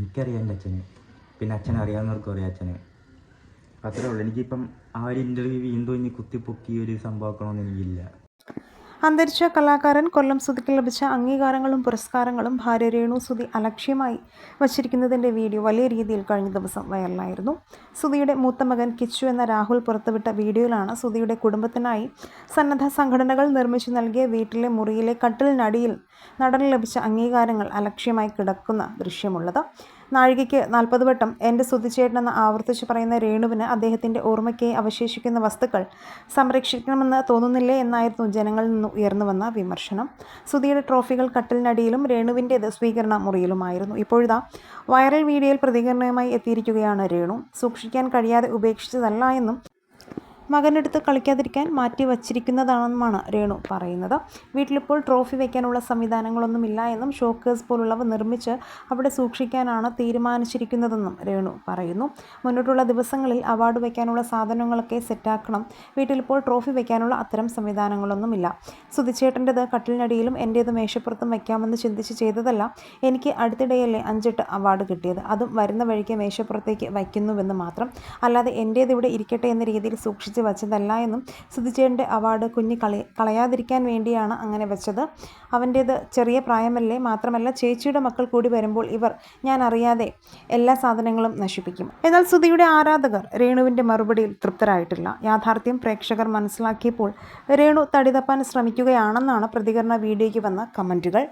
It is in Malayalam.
എനിക്കറിയാം എന്റെ അച്ഛനെ. പിന്നെ അച്ഛൻ അറിയാവുന്നവർക്കും അറിയാം അച്ഛനെ. അത്രേ ഉള്ളൂ. എനിക്കിപ്പം ആ ഒരു ഇന്റർവ്യൂ വീണ്ടും ഇനി കുത്തിപ്പൊക്കി ഒരു സംഭവമാക്കണമെന്ന് എനിക്കില്ല. അന്തരിച്ച കലാകാരൻ കൊല്ലം സുധിക്ക് ലഭിച്ച അംഗീകാരങ്ങളും പുരസ്കാരങ്ങളും ഭാര്യ രേണു സുധി അലക്ഷ്യമായി വച്ചിരിക്കുന്നതിന്റെ വീഡിയോ വലിയ രീതിയിൽ കഴിഞ്ഞ ദിവസം വൈറലായിരുന്നു. സുധിയുടെ മൂത്ത മകൻ കിച്ചു എന്ന രാഹുൽ പുറത്തുവിട്ട വീഡിയോയിലാണ് സുധിയുടെ കുടുംബത്തിനായി സന്നദ്ധ സംഘടനകൾ നിർമ്മിച്ചു നൽകിയ വീട്ടിലെ മുറിയിലെ കട്ടിലിനടിയിൽ നടന് ലഭിച്ച അംഗീകാരങ്ങൾ അലക്ഷ്യമായി കിടക്കുന്ന ദൃശ്യമുള്ളത്. നാഴികയ്ക്ക് നാൽപ്പത് വട്ടം എന്റെ സ്തുതിച്ചേട്ടനെന്ന് ആവർത്തിച്ച് പറയുന്ന രേണുവിന് അദ്ദേഹത്തിന്റെ ഓർമ്മയ്ക്ക് അവശേഷിക്കുന്ന വസ്തുക്കൾ സംരക്ഷിക്കണമെന്ന് തോന്നുന്നില്ലേ എന്നായിരുന്നു ജനങ്ങളിൽ നിന്ന് ഉയർന്നു വന്ന വിമർശനം. സുധിയുടെ ട്രോഫികൾ കട്ടിലിനടിയിലും രേണുവിന്റേത് സ്വീകരണ മുറിയിലുമായിരുന്നു. ഇപ്പോഴിതാ വൈറൽ വീഡിയോയിൽ പ്രതികരണവുമായി എത്തിയിരിക്കുകയാണ് രേണു. സൂക്ഷിക്കാൻ കഴിയാതെ ഉപേക്ഷിച്ചതല്ല എന്നും മകനെടുത്ത് കളിക്കാതിരിക്കാൻ മാറ്റി വച്ചിരിക്കുന്നതാണെന്നുമാണ് രേണു പറയുന്നത്. വീട്ടിലിപ്പോൾ ട്രോഫി വയ്ക്കാനുള്ള സംവിധാനങ്ങളൊന്നുമില്ല എന്നും ഷോക്കേഴ്സ് പോലുള്ളവ നിർമ്മിച്ച് അവിടെ സൂക്ഷിക്കാനാണ് തീരുമാനിച്ചിരിക്കുന്നതെന്നും രേണു പറയുന്നു. മുന്നോട്ടുള്ള ദിവസങ്ങളിൽ അവാർഡ് വയ്ക്കാനുള്ള സാധനങ്ങളൊക്കെ സെറ്റാക്കണം. വീട്ടിലിപ്പോൾ ട്രോഫി വയ്ക്കാനുള്ള അത്തരം സംവിധാനങ്ങളൊന്നുമില്ല. സുതിച്ചേട്ടന്റെത് കട്ടിലിനടിയിലും എന്റേത് മേശപ്പുറത്തും വയ്ക്കാമെന്ന് ചിന്തിച്ച് ചെയ്തതല്ല എനിക്ക് അടുത്തിടെയല്ലേ അഞ്ചെട്ട് അവാർഡ് കിട്ടിയത്. അതും വരുന്ന വഴിക്ക് മേശപ്പുറത്തേക്ക് വയ്ക്കുന്നുവെന്ന് മാത്രം. അല്ലാതെ എന്റേത് ഇവിടെ ഇരിക്കട്ടെ എന്ന രീതിയിൽ സൂക്ഷിച്ച് വച്ചതല്ല എന്നും സുധിച്ചേട്ടന്റെ അവാർഡ് കുഞ്ഞ് കളി കളയാതിരിക്കാൻ വേണ്ടിയാണ് അങ്ങനെ വെച്ചത്. അവന്റേത് ചെറിയ പ്രായമല്ലേ മാത്രമല്ല ചേച്ചിയുടെ മക്കൾ കൂടി വരുമ്പോൾ ഇവർ ഞാൻ അറിയാതെ എല്ലാ സാധനങ്ങളും നശിപ്പിക്കും. എന്നാൽ സുധിയുടെ ആരാധകർ രേണുവിന്റെ മറുപടിയിൽ തൃപ്തരായിട്ടില്ല. യാഥാർത്ഥ്യം പ്രേക്ഷകർ മനസ്സിലാക്കിയപ്പോൾ രേണു തടിതപ്പാൻ ശ്രമിക്കുകയാണെന്നാണ് പ്രതികരണ വീഡിയോയ്ക്ക് വന്ന കമന്റുകൾ.